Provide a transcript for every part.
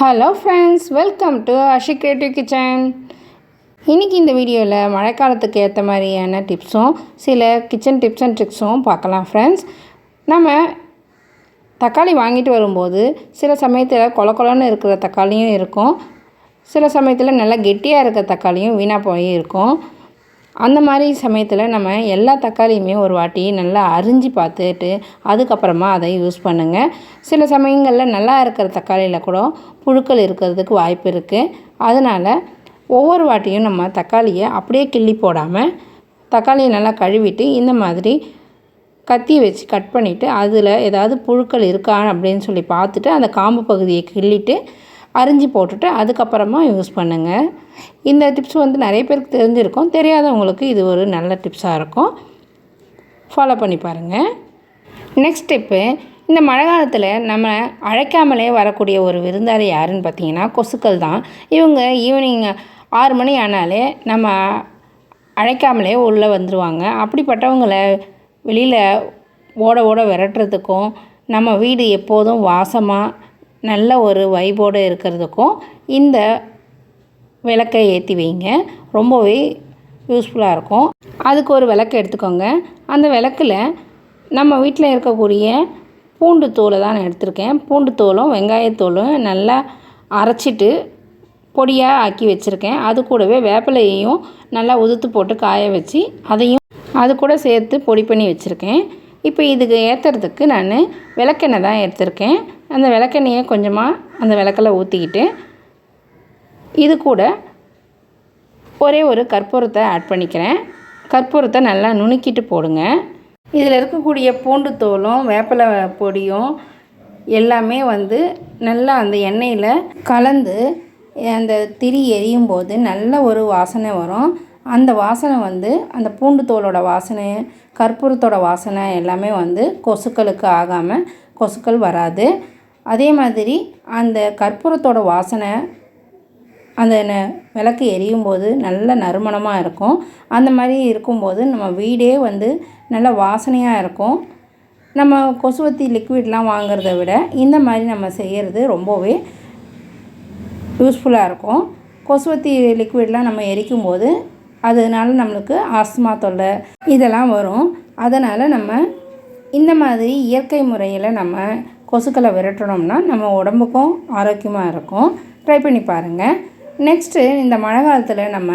Hello friends welcome to Ashi creative kitchen இன்றைக்கி இந்த வீடியோவில் மழைக்காலத்துக்கு ஏற்ற மாதிரியான டிப்ஸும் சில கிச்சன் டிப்ஸ் அண்ட் ட்ரிக்ஸும் பார்க்கலாம் ஃப்ரெண்ட்ஸ் நம்ம தக்காளி வாங்கிட்டு வரும்போது சில சமயத்தில் கொல கொலன்னு இருக்கிற தக்காளியும் இருக்கும். சில சமயத்தில் நல்லா கெட்டியாக இருக்கிற தக்காளியும் வீணாக போய் இருக்கும். அந்த மாதிரி சமயத்தில் நம்ம எல்லா தக்காளியுமே ஒரு வாட்டி நல்லா அரிஞ்சு பார்த்துட்டு அதுக்கப்புறமா அதை யூஸ் பண்ணுங்கள் சில சமயங்களில் நல்லா இருக்கிற தக்காளியில் கூட புழுக்கள் இருக்கிறதுக்கு வாய்ப்பு இருக்குது அதனால் ஒவ்வொரு வாட்டியும் நம்ம தக்காளியை அப்படியே கிள்ளி போடாமல் தக்காளியை நல்லா கழுவிட்டு இந்த மாதிரி கத்தி வச்சு கட் பண்ணிவிட்டு அதில் ஏதாவது புழுக்கள் இருக்கா அப்படின்னு சொல்லி பார்த்துட்டு அந்த காம்பு பகுதியை கிள்ளிட்டு அரிஞ்சு போட்டுட்டு அதுக்கப்புறமா யூஸ் பண்ணுங்கள் இந்த டிப்ஸ் வந்து நிறைய பேருக்கு தெரிஞ்சிருக்கும். தெரியாதவங்களுக்கு இது ஒரு நல்ல டிப்ஸாக இருக்கும். ஃபாலோ பண்ணி பாருங்கள் நெக்ஸ்ட் ஸ்டெப்பு இந்த மழை காலத்தில் நம்ம அழைக்காமலே வரக்கூடிய ஒரு விருந்தாளி யாருன்னு பார்த்தீங்கன்னா கொசுக்கள் தான். இவங்க ஈவினிங் ஆறு மணி ஆனாலே நம்ம அழைக்காமலே உள்ளே வந்துடுவாங்க அப்படிப்பட்டவங்களை வெளியில் ஓட ஓட விரட்டுறதுக்கும் நம்ம வீடு எப்போதும் வாசமாக நல்ல ஒரு வைபோடு இருக்கிறதுக்கும் இந்த விளக்கை ஏற்றி வைங்க. ரொம்பவே யூஸ்ஃபுல்லாக இருக்கும். அதுக்கு ஒரு விளக்கு எடுத்துக்கோங்க. அந்த விளக்கில் நம்ம வீட்டில் இருக்கக்கூடிய பூண்டு தோலை தான் நான் எடுத்திருக்கேன். பூண்டு தோலும் வெங்காயத்தோலும் நல்லா அரைச்சிட்டு பொடியாக ஆக்கி வச்சுருக்கேன். அது கூடவே வேப்பிலையையும் நல்லா உதுத்து போட்டு காய வச்சு அதையும் அது கூட சேர்த்து பொடி பண்ணி வச்சுருக்கேன். இப்போ இதுக்கு ஏற்றுறதுக்கு நான் விளக்கெண்ணெய் தான் எடுத்திருக்கேன். அந்த விளக்கெண்ணெயை கொஞ்சமாக அந்த விளக்கில் ஊற்றிக்கிட்டு இது கூட ஒரே ஒரு கற்பூரத்தை ஆட் பண்ணிக்கிறேன். கற்பூரத்தை நல்லா நுணுக்கிட்டு போடுங்க. இதில் இருக்கக்கூடிய பூண்டு தோலும் வேப்பிலை பொடியும் எல்லாமே வந்து நல்லா அந்த எண்ணெயில் கலந்து அந்த திரி எரியும் போது நல்ல ஒரு வாசனை வரும். அந்த வாசனை வந்து அந்த பூண்டு தோலோட வாசனை கற்பூரத்தோட வாசனை எல்லாமே வந்து கொசுக்களுக்கு ஆகாமல் கொசுக்கள் வராது. அதே மாதிரி அந்த கற்பூரத்தோட வாசனை அந்த விளக்கு எரியும் போது நல்ல நறுமணமாக இருக்கும். அந்த மாதிரி இருக்கும்போது நம்ம வீடே வந்து நல்ல வாசனையாக இருக்கும். நம்ம கொசுவத்தி லிக்விட்லாம் வாங்குறத விட இந்த மாதிரி நம்ம செய்கிறது ரொம்பவே யூஸ்ஃபுல்லாக இருக்கும். கொசுவத்தி லிக்விட்லாம் நம்ம எரிக்கும் போது அதனால நம்மளுக்கு ஆஸ்மா தொல்லை இதெல்லாம் வரும். அதனால் நம்ம இந்த மாதிரி இயற்கை முறையில் நம்ம கொசுக்களை விரட்டணும்னா நம்ம உடம்புக்கும் ஆரோக்கியமாக இருக்கும். ட்ரை பண்ணி பாருங்கள் நெக்ஸ்ட்டு இந்த மழை காலத்தில் நம்ம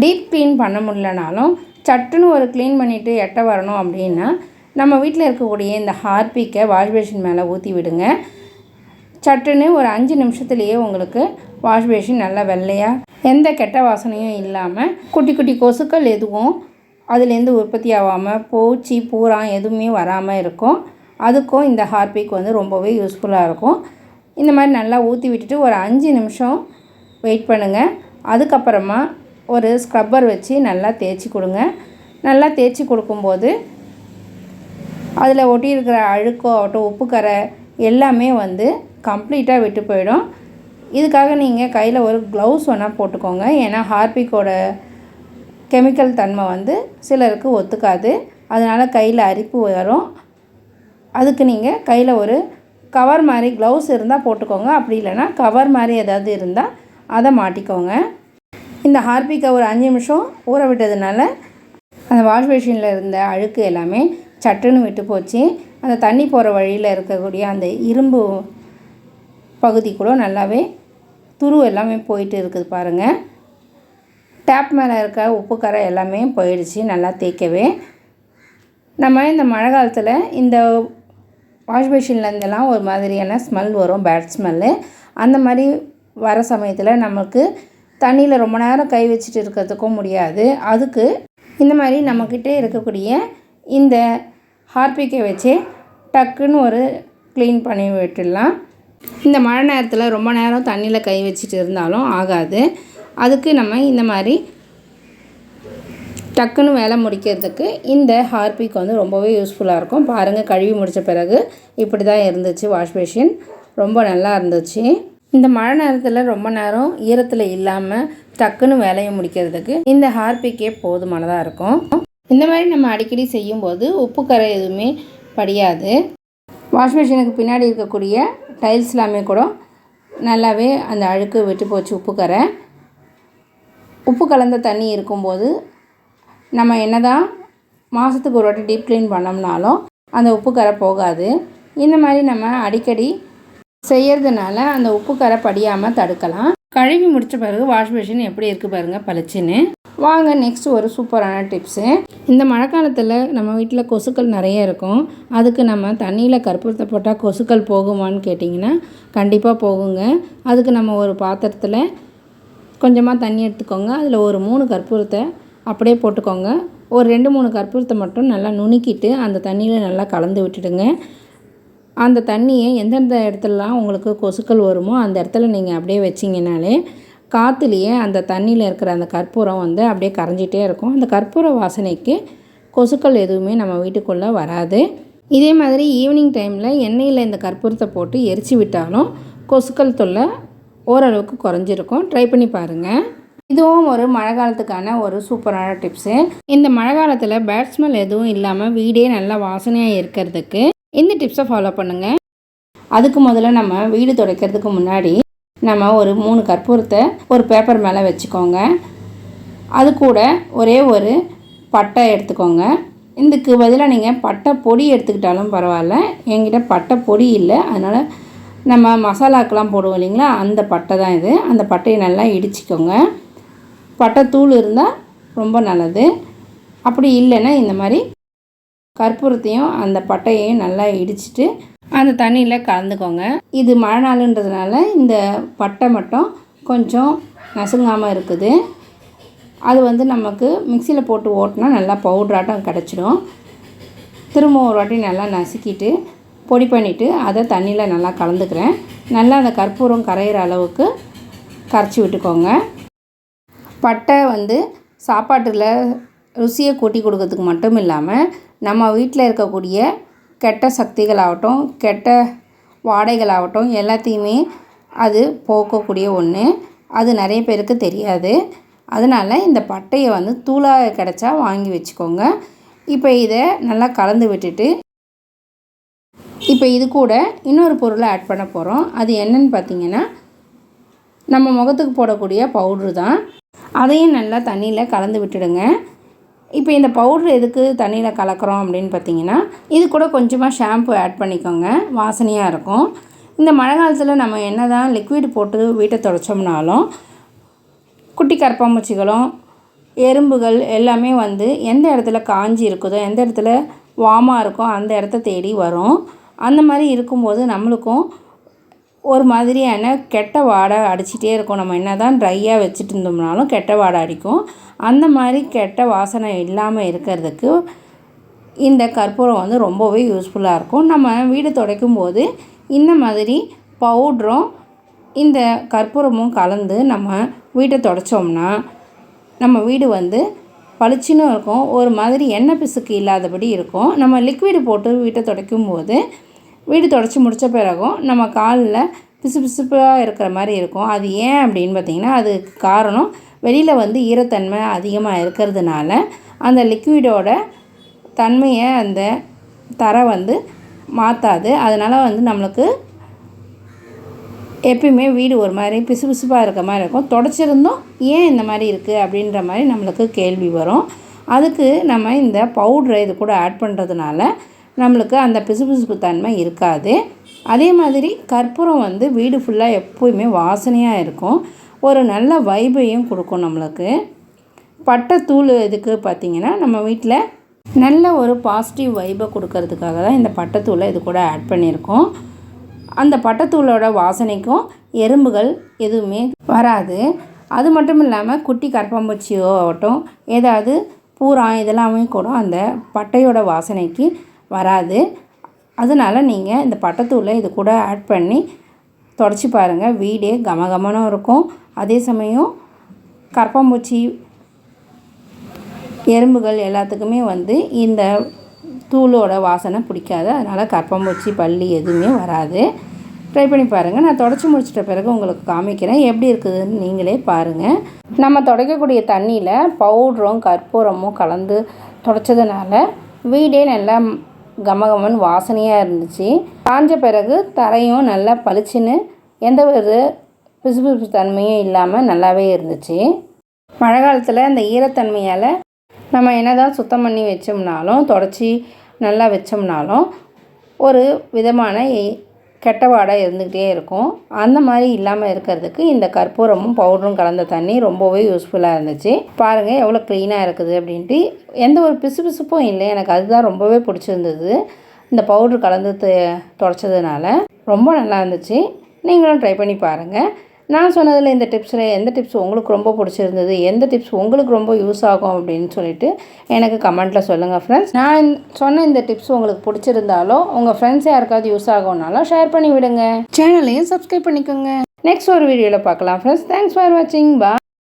டீப் க்ளீன் பண்ண முடியலனாலும் சட்டுன்னு ஒரு க்ளீன் பண்ணிவிட்டு எட்ட வரணும் அப்படின்னா நம்ம வீட்டில் இருக்கக்கூடிய இந்த ஹார்பிக்கை வாஷ் பேஷின் மேலே ஊற்றி விடுங்க. சட்டுன்னு ஒரு அஞ்சு நிமிஷத்துலேயே உங்களுக்கு வாஷ் பேஷின் நல்லா வெள்ளையாக எந்த கெட்ட வாசனையும் இல்லாமல் குட்டி குட்டி கொசுக்கள் எதுவும் அதுலேருந்து உற்பத்தி ஆகாமல் பூச்சி பூரா எதுவுமே வராமல் இருக்கும். அதுக்கும் இந்த ஹார்பிக் வந்து ரொம்பவே யூஸ்ஃபுல்லாக இருக்கும். இந்த மாதிரி நல்லா ஊற்றி விட்டுட்டு ஒரு அஞ்சு நிமிஷம் வெயிட் பண்ணுங்கள் அதுக்கப்புறமா ஒரு ஸ்க்ரப்பர் வச்சு நல்லா தேய்ச்சி கொடுங்க. நல்லா தேய்ச்சி கொடுக்கும்போது அதில் ஒட்டியிருக்கிற அழுக்கோ ஆகட்டும் உப்புக்கரை எல்லாமே வந்து கம்ப்ளீட்டாக விட்டு போயிடும். இதுக்காக நீங்கள் கையில் ஒரு க்ளவுஸ் வேணால் போட்டுக்கோங்க. ஏன்னா ஹார்பிக்கோட கெமிக்கல் தன்மை வந்து சிலருக்கு ஒத்துக்காது. அதனால் கையில் அரிப்பு வரும். அதுக்கு நீங்கள் கையில் ஒரு கவர் மாதிரி க்ளவுஸ் இருந்தால் போட்டுக்கோங்க. அப்படி இல்லைன்னா கவர் மாதிரி ஏதாவது இருந்தால் அதை மாட்டிக்கோங்க. இந்த ஹார்பிக்கை ஒரு அஞ்சு நிமிஷம் ஊற விட்டதுனால அந்த வாஷ் மிஷினில் இருந்த அழுக்கு எல்லாமே சட்டுன்னு விட்டு போச்சு. அந்த தண்ணி போகிற வழியில் இருக்கக்கூடிய அந்த இரும்பு பகுதி கூட நல்லாவே துரு எல்லாமே போயிட்டு இருக்குது பாருங்கள் டேப் மேலே இருக்க உப்பு கரை எல்லாமே போயிடுச்சு நல்லா தேய்க்கவே. நம்ம இந்த மழை காலத்தில் இந்த வாஷ் மிஷின்லேருந்தெல்லாம் ஒரு மாதிரியான ஸ்மெல் வரும் பேட் ஸ்மெல்லு அந்த மாதிரி வர சமயத்தில் நமக்கு தண்ணியில் ரொம்ப நேரம் கை வச்சுட்டு இருக்கிறதுக்கும் முடியாது. அதுக்கு இந்த மாதிரி நம்மக்கிட்டே இருக்கக்கூடிய இந்த ஹார்பிக்கை வச்சு டக்குன்னு ஒரு க்ளீன் பண்ணி விட்டுடலாம். இந்த மழை நேரத்தில் ரொம்ப நேரம் தண்ணியில் கை வச்சுட்டு இருந்தாலும் ஆகாது. அதுக்கு நம்ம இந்த மாதிரி டக்குன்னு வேலை முடிக்கிறதுக்கு இந்த ஹார்பிக் வந்து ரொம்பவே யூஸ்ஃபுல்லாக இருக்கும். பாருங்கள் கழுவி முடித்த பிறகு இப்படி தான் இருந்துச்சு வாஷ் மிஷின் ரொம்ப நல்லா இருந்துச்சு. இந்த மழை நேரத்தில் ரொம்ப நேரம் ஈரத்தில் இல்லாமல் டக்குன்னு வேலையை முடிக்கிறதுக்கு இந்த ஹார்பிக்கே போதுமானதாக இருக்கும். இந்த மாதிரி நம்ம அடிக்கடி செய்யும்போது உப்பு கரை எதுவுமே படியாது. வாஷ் மிஷினுக்கு பின்னாடி இருக்கக்கூடிய டைல்ஸ் எல்லாமே கூட நல்லாவே அந்த அழுக்கு விட்டு போச்சு உப்பு கரை. உப்பு கலந்த தண்ணி இருக்கும்போது நம்ம என்ன தான் மாதத்துக்கு ஒரு வாட்டி டீப் க்ளீன் பண்ணோம்னாலும் அந்த உப்பு கரை போகாது. இந்த மாதிரி நம்ம அடிக்கடி செய்கிறதுனால அந்த உப்பு கரை படியாமல் தடுக்கலாம். கழுவி முடித்த பிறகு வாஷ் மிஷின் எப்படி இருக்குது பாருங்கள் பளிச்சுன்னு. வாங்க நெக்ஸ்ட் ஒரு சூப்பரான டிப்ஸு இந்த மழைக்காலத்தில் நம்ம வீட்டில் கொசுக்கள் நிறைய இருக்கும். அதுக்கு நம்ம தண்ணியில் கற்பூரத்தை போட்டால் கொசுக்கள் போகுமான்னு கேட்டிங்கன்னா கண்டிப்பாக போகுங்க. அதுக்கு நம்ம ஒரு பாத்திரத்தில் கொஞ்சமாக தண்ணி எடுத்துக்கோங்க. அதில் ஒரு மூணு கற்பூரத்தை அப்படியே போட்டுக்கோங்க. ஒரு ரெண்டு மூணு கற்பூரத்தை மட்டும் நல்லா நுணுக்கிட்டு அந்த தண்ணியில் நல்லா கலந்து விட்டுடுங்க. அந்த தண்ணியை எந்தெந்த இடத்துலலாம் உங்களுக்கு கொசுக்கள் வருமோ அந்த இடத்துல நீங்கள் அப்படியே வச்சிங்கனாலே காற்றுலேயே அந்த தண்ணியில் இருக்கிற அந்த கற்பூரம் வந்து அப்படியே கரைஞ்சிட்டே இருக்கும். அந்த கற்பூர வாசனைக்கு கொசுக்கள் எதுவுமே நம்ம வீட்டுக்குள்ளே வராது. இதே மாதிரி ஈவினிங் டைமில் எண்ணெயில் இந்த கற்பூரத்தை போட்டு எரிச்சு விட்டாலும் கொசுக்கள் தொல்லை ஓரளவுக்கு குறைஞ்சிருக்கும். ட்ரை பண்ணி பாருங்கள் இதுவும் ஒரு மழை காலத்துக்கான ஒரு சூப்பரான டிப்ஸு. இந்த மழை காலத்தில் பேட் ஸ்மெல் எதுவும் இல்லாமல் வீடே நல்லா வாசனையாக இருக்கிறதுக்கு இந்த டிப்ஸை ஃபாலோ பண்ணுங்கள் அதுக்கு முதல்ல நம்ம வீடு துடைக்கிறதுக்கு முன்னாடி நம்ம ஒரு மூணு கற்பூரத்தை ஒரு பேப்பர் மேலே வச்சுக்கோங்க. அது கூட ஒரே ஒரு பட்டை எடுத்துக்கோங்க. இதுக்கு பதிலாக நீங்கள் பட்டை பொடி எடுத்துக்கிட்டாலும் பரவாயில்ல. என்கிட்ட பட்டை பொடி இல்லை. அதனால் நம்ம மசாலாக்கெலாம் போடுவோம் இல்லைங்களா? அந்த பட்டை தான் இது. அந்த பட்டையை நல்லா இடிச்சிக்கோங்க. பட்டை தூள் இருந்தால் ரொம்ப நல்லது. அப்படி இல்லைன்னா இந்த மாதிரி கற்பூரத்தையும் அந்த பட்டையையும் நல்லா இடிச்சிட்டு அந்த தண்ணியில் கலந்துக்கோங்க. இது மழை நாளுன்றதுனால இந்த பட்டை மட்டும் கொஞ்சம் நசுங்காமல் இருக்குது. அது வந்து நமக்கு மிக்சியில் போட்டு ஓட்டினா நல்லா பவுட்ராட்டம் கிடச்சிடும். திரும்ப ஒரு வாட்டி நல்லா நசுக்கிட்டு பொடி பண்ணிவிட்டு அதை தண்ணியில் நல்லா கலந்துக்கிறேன். நல்லா அந்த கற்பூரம் கரையிற அளவுக்கு கரைச்சி விட்டுக்கோங்க. பட்டை வந்து சாப்பாட்டில் ருசியை கூட்டி கொடுக்கறதுக்கு மட்டும் இல்லாமல் நம்ம வீட்டில் இருக்கக்கூடிய கெட்ட சக்திகளாகட்டும் கெட்ட வாடைகளாகட்டும் எல்லாத்தையுமே அது போக்கக்கூடிய ஒன்று அது நிறைய பேருக்கு தெரியாது. அதனால் இந்த பட்டையை வந்து தூளாக கிடச்சா வாங்கி வச்சுக்கோங்க. இப்போ இதை நல்லா கலந்து விட்டுட்டு இப்போ இது கூட இன்னொரு பொருளை ஆட் பண்ண போகிறோம் அது என்னன்னு பார்த்தீங்கன்னா நம்ம முகத்துக்கு போடக்கூடிய பவுட்ரு தான். அதையும் நல்லா தண்ணியில் கலந்து விட்டுடுங்க. இப்போ இந்த பவுட்ரு எதுக்கு தண்ணியில் கலக்கிறோம் அப்படின்னு பார்த்தீங்கன்னா இது கூட கொஞ்சமாக ஷாம்பு ஆட் பண்ணிக்கோங்க. வாசனையாக இருக்கும். இந்த மழை காலத்தில் நம்ம என்ன தான் லிக்விட் போட்டு வீட்டை துடைச்சோம்னாலும் குட்டி கரப்பாம்பூச்சிகளும் எறும்புகள் எல்லாமே வந்து எந்த இடத்துல காஞ்சி இருக்குதோ எந்த இடத்துல வாமாக இருக்கோ அந்த இடத்த தேடி வரும். அந்த மாதிரி இருக்கும்போது நம்மளுக்கும் ஒரு மாதிரியான கெட்ட வாடை அடிச்சிட்டே இருக்கும். நம்ம என்ன தான் ட்ரையாக வச்சுட்டு இருந்தோம்னாலும் கெட்ட வாடை அடிக்கும். அந்த மாதிரி கெட்ட வாசனை இல்லாமல் இருக்கிறதுக்கு இந்த கற்பூரம் வந்து ரொம்பவே யூஸ்ஃபுல்லாக இருக்கும். நம்ம வீடு துடைக்கும் போது இந்த மாதிரி பவுட்ரும் இந்த கற்பூரமும் கலந்து நம்ம வீட்டை துடைச்சோம்னா நம்ம வீடு வந்து பளிச்சுன்னு இருக்கும். ஒரு மாதிரி எண்ணெய் பிசுக்கு இல்லாதபடி இருக்கும். நம்ம லிக்விடு போட்டு வீட்டை துடைக்கும் போது வீடு தொடச்சி முடித்த பிறகும் நம்ம காலில் பிசு பிசுப்பாக இருக்கிற மாதிரி இருக்கும். அது ஏன் அப்படின்னு பார்த்திங்கன்னா அதுக்கு காரணம் வெளியில் வந்து ஈரத்தன்மை அதிகமாக இருக்கிறதுனால அந்த லிக்விடோட தன்மையை அந்த தரை வந்து மாற்றாது அதனால் வந்து நம்மளுக்கு எப்பயுமே வீடு ஒரு மாதிரி பிசு பிசுப்பாக இருக்க மாதிரி இருக்கும். தொடச்சிருந்தோம் ஏன் இந்த மாதிரி இருக்குது அப்படின்ற மாதிரி நம்மளுக்கு கேள்வி வரும். அதுக்கு நம்ம இந்த பவுட்ரை இது கூட ஆட் பண்ணுறதுனால நம்மளுக்கு அந்த பிசுபிசுப்பு தன்மை இருக்காது. அதே மாதிரி கற்பூரம் வந்து வீடு ஃபுல்லாக எப்போயுமே வாசனையாக இருக்கும். ஒரு நல்ல வைபையும் கொடுக்கும் நம்மளுக்கு. பட்டைத்தூள் இதுக்கு பார்த்திங்கன்னா நம்ம வீட்டில் நல்ல ஒரு பாசிட்டிவ் வைபை கொடுக்கறதுக்காக தான் இந்த பட்டைத்தூளை இது கூட ஆட் பண்ணியிருக்கோம். அந்த பட்டைத்தூளோட வாசனைக்கும் எறும்புகள் எதுவுமே வராது. அது மட்டும் இல்லாமல் குட்டி கற்பம்பூச்சியோ ஆகட்டும் ஏதாவது பூரா இதெல்லாமே கூட அந்த பட்டையோட வாசனைக்கு வராது. அதனால் நீங்கள் இந்த பட்டத்தூளை இது கூட ஆட் பண்ணி தொடச்சி பாருங்கள் வீடே கமகமனும் இருக்கும். அதே சமயம் கரப்பாம்பூச்சி எறும்புகள் எல்லாத்துக்குமே வந்து இந்த தூளோட வாசனை பிடிக்காது. அதனால் கரப்பாம்பூச்சி பள்ளி எதுவுமே வராது. ட்ரை பண்ணி பாருங்கள் நான் தொடச்சி முடிச்சிட்ட பிறகு உங்களுக்கு காமிக்கிறேன். எப்படி இருக்குதுன்னு நீங்களே பாருங்கள் நம்ம துடைக்கக்கூடிய தண்ணியில் பவுட்ரும் கற்பூரமும் கலந்து துடைச்சதுனால வீடே நல்லா கமகமன் வாசனையாக இருந்துச்சு. காஞ்ச பிறகு தரையும் நல்லா பளிச்சுன்னு எந்த ஒரு பிசுபிசு தன்மையும் இல்லாமல் நல்லாவே இருந்துச்சு. மழை காலத்தில் அந்த ஈரத்தன்மையால் நம்ம என்னதான் சுத்தம் பண்ணி வச்சோம்னாலும் தொடச்சி நல்லா வச்சோம்னாலும் ஒரு விதமான எ- கெட்ட வாடை இருந்துக்கிட்டே இருக்கும். அந்த மாதிரி இல்லாமல் இருக்கிறதுக்கு இந்த கற்பூரமும் பவுடரும் கலந்த தண்ணி ரொம்பவே யூஸ்ஃபுல்லாக இருந்துச்சு. பாருங்கள் எவ்வளோ க்ளீனாக இருக்குது அப்படின்ட்டு. எந்த ஒரு பிசுபிசுப்பும் இல்லை. எனக்கு அதுதான் ரொம்பவே பிடிச்சிருந்தது. இந்த பவுட்ரு கலந்து து- தொடச்சதுனால ரொம்ப நல்லா இருந்துச்சு. நீங்களும் ட்ரை பண்ணி பாருங்கள் நான் சொன்னதில் இந்த டிப்ஸில் எந்த டிப்ஸ் உங்களுக்கு ரொம்ப பிடிச்சிருந்தது? எந்த டிப்ஸ் உங்களுக்கு ரொம்ப யூஸ் ஆகும் அப்படின்னு சொல்லிட்டு எனக்கு கமெண்ட்டில் சொல்லுங்கள் ஃப்ரெண்ட்ஸ் நான் சொன்ன இந்த டிப்ஸ் உங்களுக்கு பிடிச்சிருந்தாலோ உங்கள் ஃப்ரெண்ட்ஸ் யாருக்காவது யூஸ் ஆகும்னாலும் ஷேர் பண்ணி விடுங்க. சேனலையும் சப்ஸ்கிரைப் பண்ணிக்கோங்க. நெக்ஸ்ட் ஒரு வீடியோவில் பார்க்கலாம் ஃப்ரெண்ட்ஸ் தேங்க்ஸ் ஃபார் வாட்சிங் பா